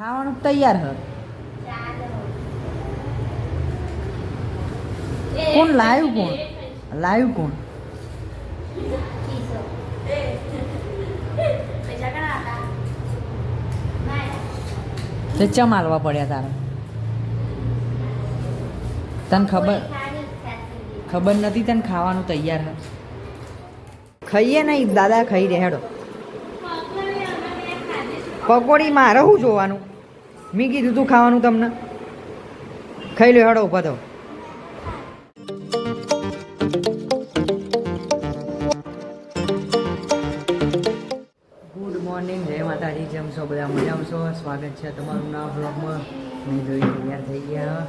ખાવાનું તૈયાર હ. કોણ લાવ્યું કોણ? લાવ્યું કોણ? તે ચમ પડ્યા તારે. તને ખબર? ખબર નથી તને ખાવાનું તૈયાર હ? ખાઈએ નહીં, દાદા ખાઈ રહ્યા, હેડો. પકોડી મારે જોવાનું. મેં કીધું તું ખાવાનું તમને? ખાઈ લો હેડો થો ગુડ મોર્નિંગ જય માતાજી જેમ છો? બધા મજામાં છો? સ્વાગત છે તમારું નવા બ્લોગમાં મેં જોઈ તૈયાર થઈ ગયા.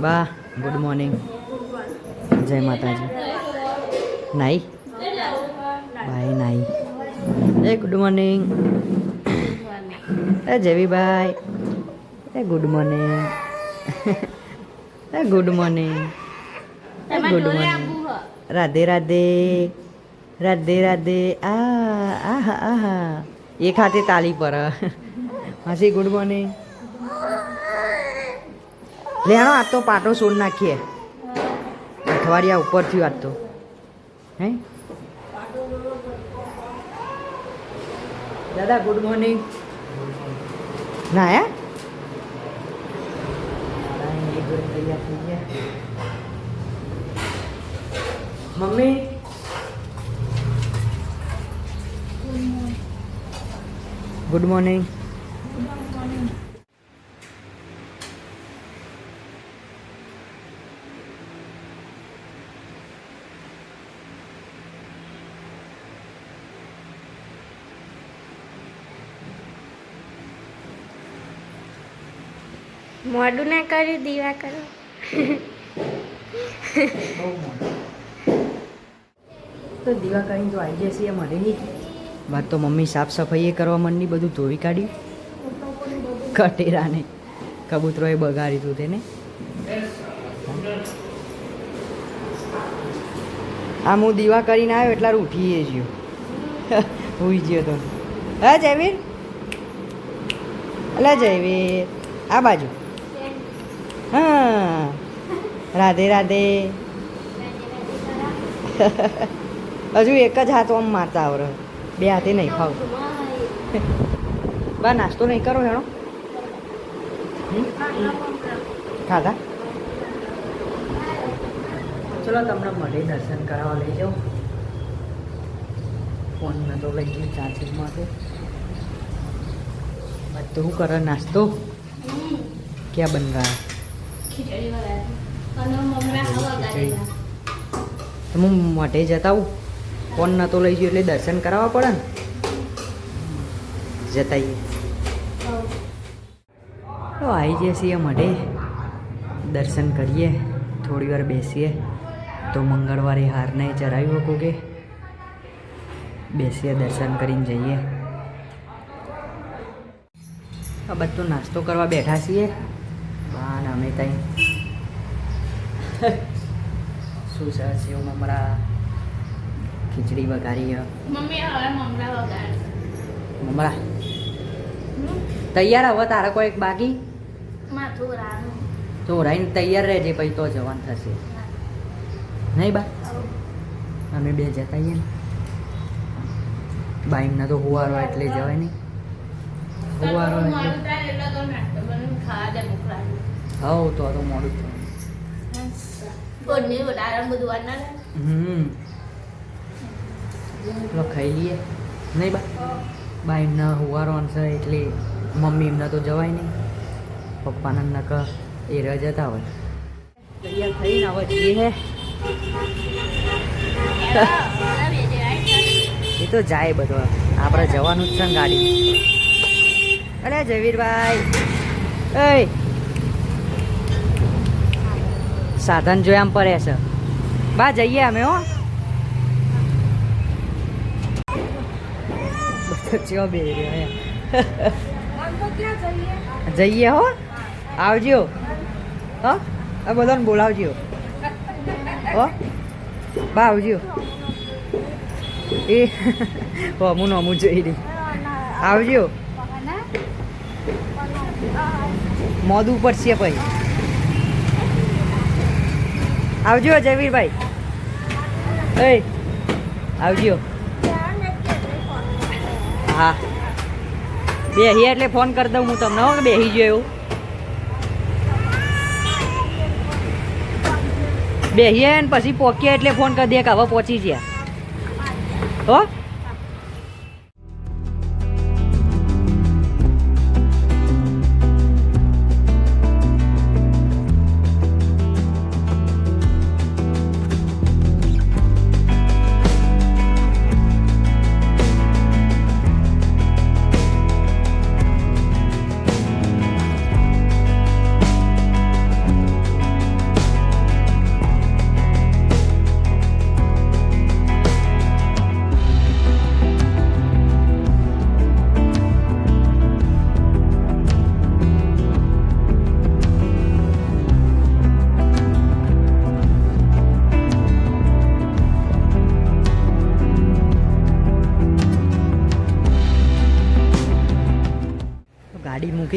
બા ગુડ મોર્નિંગ જય માતાજી. નાઈ? બાય, નાઈ. એ ગુડ મોર્નિંગ એ જેવીભાઈ. એ ગુડ મોર્નિંગ. એ ગુડ મોર્નિંગ. એ ગુડ મોર્નિંગ. રાધે રાધે. રાધે રાધે. આ આહા આહા. એક હાથે તાલી પર. હાસી ગુડ મોર્નિંગ. લેણો આ તો પાટો સોડ નાખીએ. અઠવાડિયા ઉપર થયું આજ તો. હે? દાદા ગુડ મોર્નિંગ. ના હે? મમ્મી? ગુડ મોર્નિંગ મોડું ના કર્યું દીવા કરો. તો દીવા કરીને તો આવી જશે એ મળે નહીં. વાત તો મમ્મી સાફ સફાઈ કરવા મનની બધું ધોઈ કાઢ્યું. કટેરાને કબૂતરોએ બગાડી તું તેને. આમ હું દીવા કરીને આવ્યો એટલા ઉઠીએ ગયો ઉઈ ગયો તો. હા, જયવીર. અલા, જયવીર. આ બાજુ. રાધે રાધે. હજુ એક જ હાથ આમ મારતા આવડે. બે હાથે નહીં ખાવ. બા, નાસ્તો નહીં કરો હેણો. ખાધા? ચલો, તમને મળે દર્શન કરાવવા લઈ જાઓ ફોન મેં તો લઈ ગયું ચાર્જિંગ માટે. બધું કરે, નાસ્તો. ક્યાં બન રહ્યા? ખીચડી અને હું મોઢે જતા આવું. ફોન નહોતો લઈ ગયો એટલે દર્શન કરાવવા પડે ને. જતાઈએ તો આવી જઈએ છીએ મઢે. દર્શન કરીએ. થોડી વાર બેસીએ. તો મંગળવારે હારને ચરાવ્યું હતું કે? બેસીએ દર્શન કરીને જઈએ. આ બધું નાસ્તો કરવા બેઠા છીએ. હા ને અમે ત્યાં શું છે સેવ મમરા ખીચડી વઘારી મમ્મી હવે મમરા તૈયાર હવે તારે કોઈ બાકી? તો રાઈને તૈયાર રહેજે પછી તો જવાનું થશે. નહીં બા? અમે બે જતા આવીએ ને. બા એમના તો હુવારો એટલે જવાય નહીં. હુવારો એટલે. હવ તો આ તો મોડું થયું. પેલો ખાઈ લઈએ. નહીં બા? બા એમના હુવારો છે એટલે મમ્મી એમના તો જવાય નહીં. પપ્પાના નક એ રહ જતા હોય. થઈને હવે જઈએ હે. એ તો જાય બધો. આપણે જવાનું જ છે ગાડી. અરે જયવીરભાઈ. એ સાધન જોયા આમ પડે છે. બા, જઈએ અમે, હો. ચેવો બે જઈએ, હો. આવજો. હો. આ બધાને બોલાવજો. હો. બા, આવજો. એ અમુ નમું જોઈ રહી આવજો. મોદ ઉપર છે પછી આવજો જયવીરભાઈ. એ, આવજો. હા. બેહી એટલે ફોન કરી દઉં હું તમને હો, બેહી ગયો એવું. બેહીએ ને પછી પોકીએ એટલે ફોન કરી દે કે હવે પહોંચી ગયા. હો?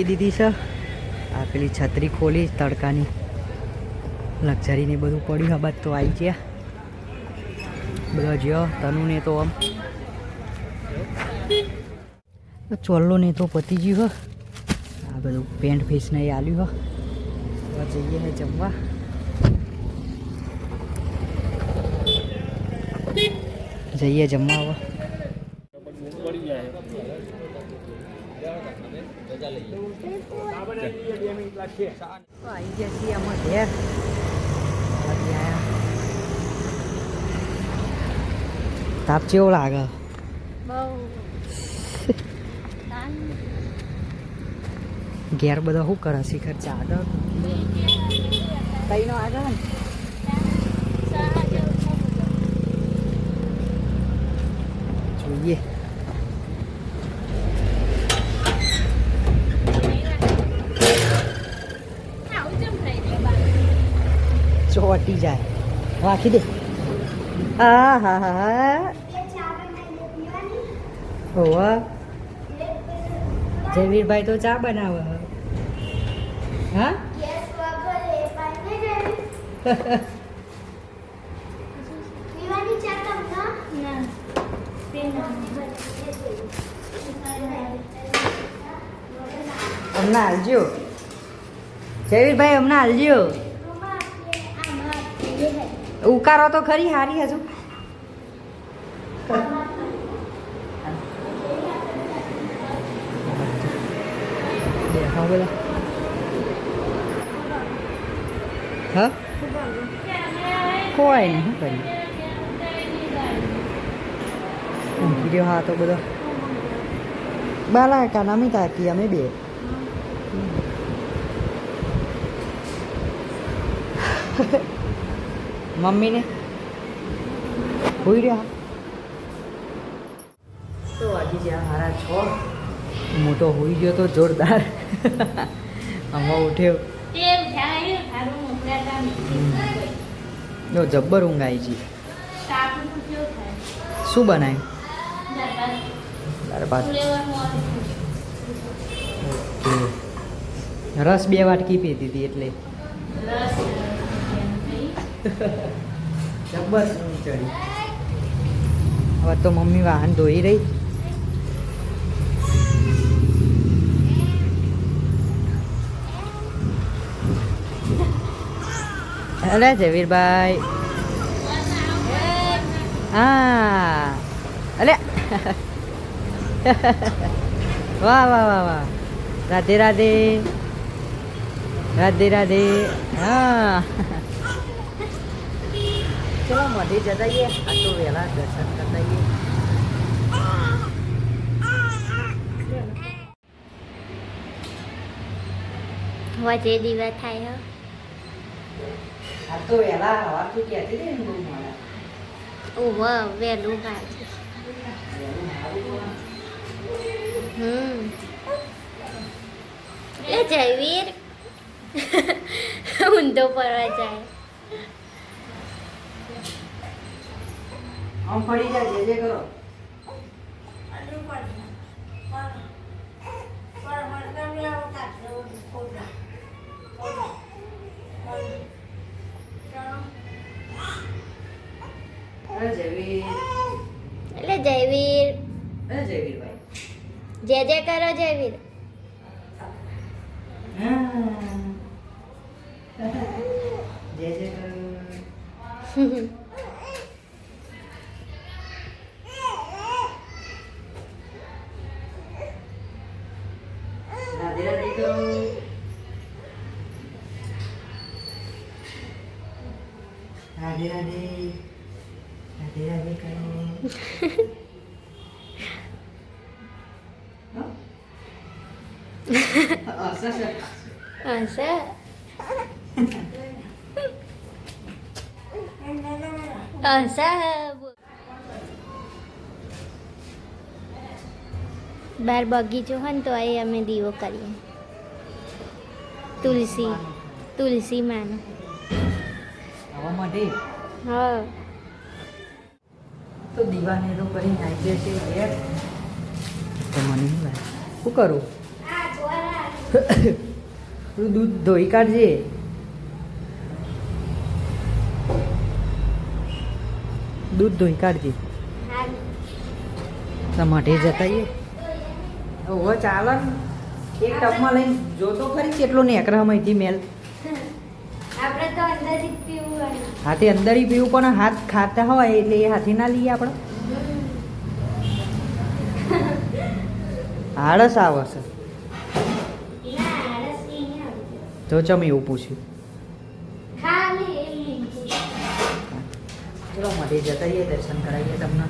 મૂકી દીધી છે. આ પેલી છત્રી ખોલી, તડકાની લક્ઝરીને બધું પડ્યું. બાદ તો આવી ગયા. બધા જ્યો, તનુને તો આમ. ચોલ્લો ને તો પતી ગયું હો. આ બધું પેન્ટ ફેસ ને એ આલ્યું હો. જઈએ ને જમવા. જઈએ જમવા હવે આવી ગયા છીએ આમાં ઘેર આવી આયા. તાપ કેવો લાગે બહુ ઘેર બધા શું કરે શિખર છે આગળ કઈ નો આગળ ને જોઈએ ચોટી જાય. વાંખી દે. હા હા હા હા. હોવા. જયવીરભાઈ તો ચા બનાવે. હા? હમણાં હાલજો. જયવીરભાઈ, હમણાં હાલજો. ઉકારો તો ખરી હારી હજુ. હા? કોઈ નહીં, શું કરીએ? ઊંઘી રહ્યો હા, તો બધો. બાલા કા નમી તાકી અમે બે. મમ્મીને? હોઈ રહ્યા. તો વાગી ગયા હારા છ. હું તો હોઈ ગયો તો જોરદાર. આમાં ઉઠ્યો જો જબ્બર ઊંઘ આવી છે શું બનાવ્યું ભાત. રસ બે વાટકી પીધી હતી એટલે. જબ્બર હવે તો મમ્મી વાહન ધોઈ રહી. અરે જવીરભાઈ હા. અલે વાહ વાહ વાહ વાહ. રાધે રાધે. રાધે રાધે. હા. ચલો મોઢે જતા આવીએ. આ તો વહેલા દર્શન કરતા આવીએ. વચ્ચે દિવસ થાય આ તો વહેલા હવારથી કહેતી હતી ને બહુ મોડા. ઓહ વહેલું ભાજી હમ. એ જયવીર. ઊંધો પડવા જાય. આમ પડી જાય જે જે કરો. એટલે જયવીર. જે જે કરો જયવીર. હા બાર બગીચો હોય ને તો એ અમે દીવો કરીએ. તુલસી તુલસી માનો. હા. તો દીવાને તો કરી નાખીએ છે ઘેર તો મને શું કરું? દૂધ ધોઈ કાઢજે. દૂધ ધોઈ કાઢજે. ટમાટે જતાઈએ ઓહો ચાલો ને. એક ટબમાં લઈને જોતો ખરી કેટલો નેકરા અહીંથી મેલ. હાથે અંદર પીવું પણ હાથ ખાતા હોય એટલે એ હાથે ના લઈએ આપણે. આળસ આવે છે. તો ચમ એવું પૂછ્યું? મઢે જતા રહીએ, દર્શન કરાવીએ તમને.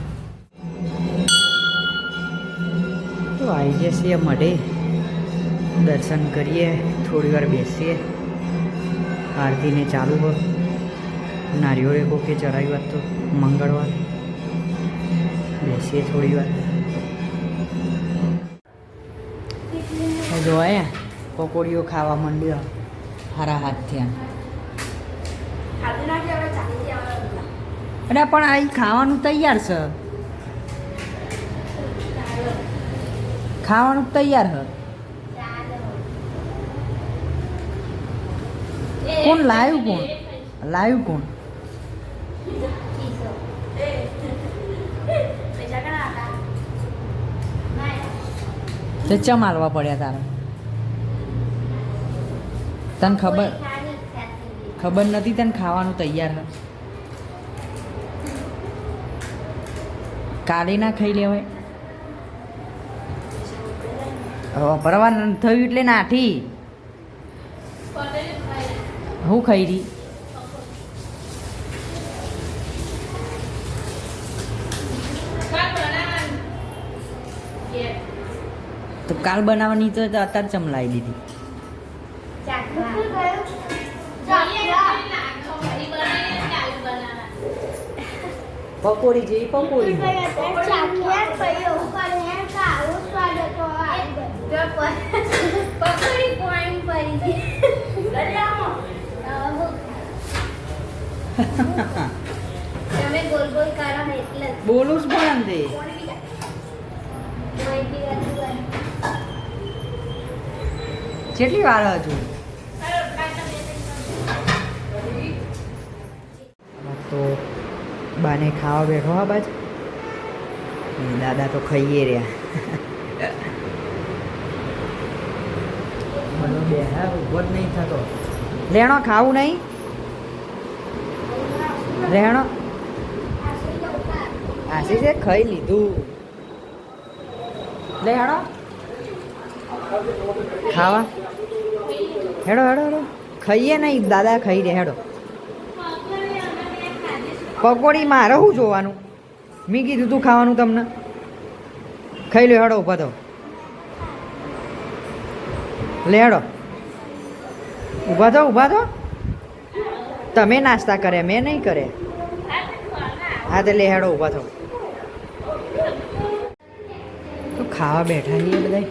તો આવી જશે મઢે દર્શન કરીએ, થોડી વાર બેસીએ. આરતીને ચાલુ હોય નારિયોળે કોકે ચડાવી વાત તો મંગળવાર. બેસીએ થોડી વાર. જોયા પકોડીઓ ખાવા માંડ્યો. હારા હાથ થયા. અરે, પણ આ ખાવાનું તૈયાર છે. ખાવાનું તૈયાર હ કોણ લાવ્યું કોણ? લાવ્યું કોણ? તે ચમ પડ્યા તારે. તને ખબર? ખબર નથી તને ખાવાનું તૈયાર હ કાલે ના ખાઈ લેવાય. હવે પરવા થયું એટલે નાઠી હું ખાઈ રહી તો કાલ બનાવવાની તો અત્યારે ચમલાવી દીધી. પકોડી જેવી પકોડી. બોલું જ પણ બને. કેટલી વાર હજુ તો બાને ખાવા બેઠો હા બાજ. દાદા તો ખાઈએ રહ્યા. ઊભો જ નહીં થતો. લેણો ખાવું નહીં? રહેણો. આશીષે ખાઈ લીધું. લે હેડો ખાવા. હેડો હેડો હેડો. ખાઈએ નહીં દાદા ખાઈ રહ્યા હેડો. પકોડી મારે શું જોવાનું. મેં કીધું, તું ખાવાનું તમને. ખાઈ લો, હેડો ઊભા તો લે, હેડો. ઊભા તો ઊભા તો તમે નાસ્તા કરે, મેં નહીં કરે. હા, તો લે, હેડો ઊભા થો. તો ખાવા બેઠા છીએ બધા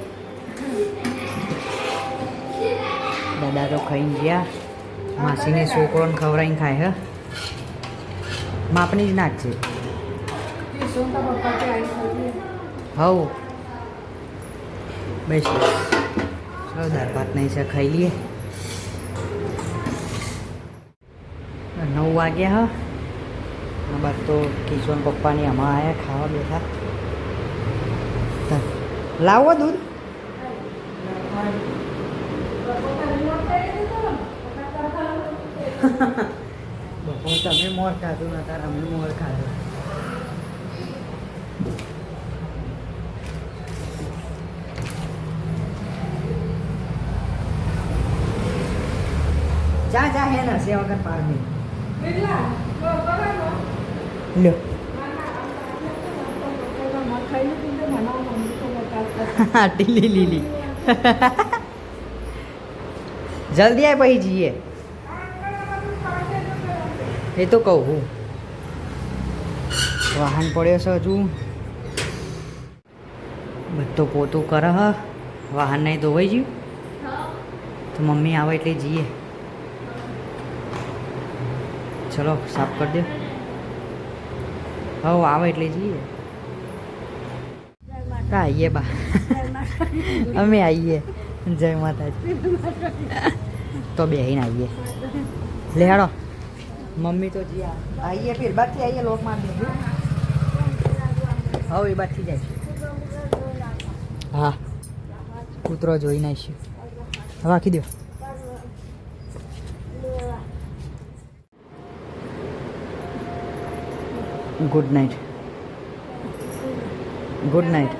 દાદા તો ખાઈને ગયા. માસીને છોકરોને ખવડાવીને ખાય, હે. માપની જ નાખજે. હવ. બેસ. ચલો, દાળ ભાત નહીં છે ખાઈ લઈએ. નવ વાગ્યા હા. બાદ તો કિશોર પપ્પાની આમાં આવ્યા ખાવા બેઠા. લાવો દૂધ. બપોર તમે મોર ખાધું ને તાર અમે મોર ખાધું જા જા હે ને સેવા કર પાર દે લ્યો હા ટીલી લીલી જલ્દી આય પછી જઈએ એ તો કહું હું. વાહન પડ્યો છે હજુ. બધું પોતું કરે, હ. વાહન નહીં ધોવાઈ ગયું? તો મમ્મી આવે એટલે જઈએ. ચલો, સાફ કરી દે. હવ, આવે એટલે જઈએ. આવીએ બા. અમે આવીએ જય માતાજી. તો બેહીને આવીએ લે હેડો મમ્મી તો જી આવીએ ફિર બાદથી આવીએ લોક માર દેજો હવે એ બાદથી જાય હા, કૂતરો જોઈ નાખ્યો હવે આખી દો ગુડ નાઇટ ગુડ નાઇટ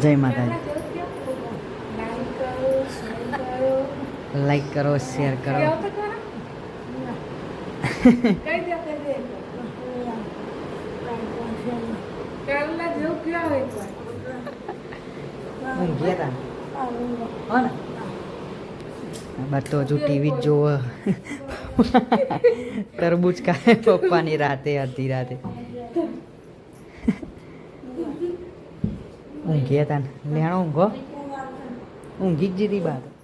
જય માતાજી. લાઈક કરો શેર કરો. ઊંઘ્યા તો હજુ ટીવી જ જોવો. તરબૂચ ખાય પપ્પાની રાતે, અડધી રાતે. ઊંઘ્યા તા ને લેણો ઊંઘો. ઊંઘી જ જીધી બાદ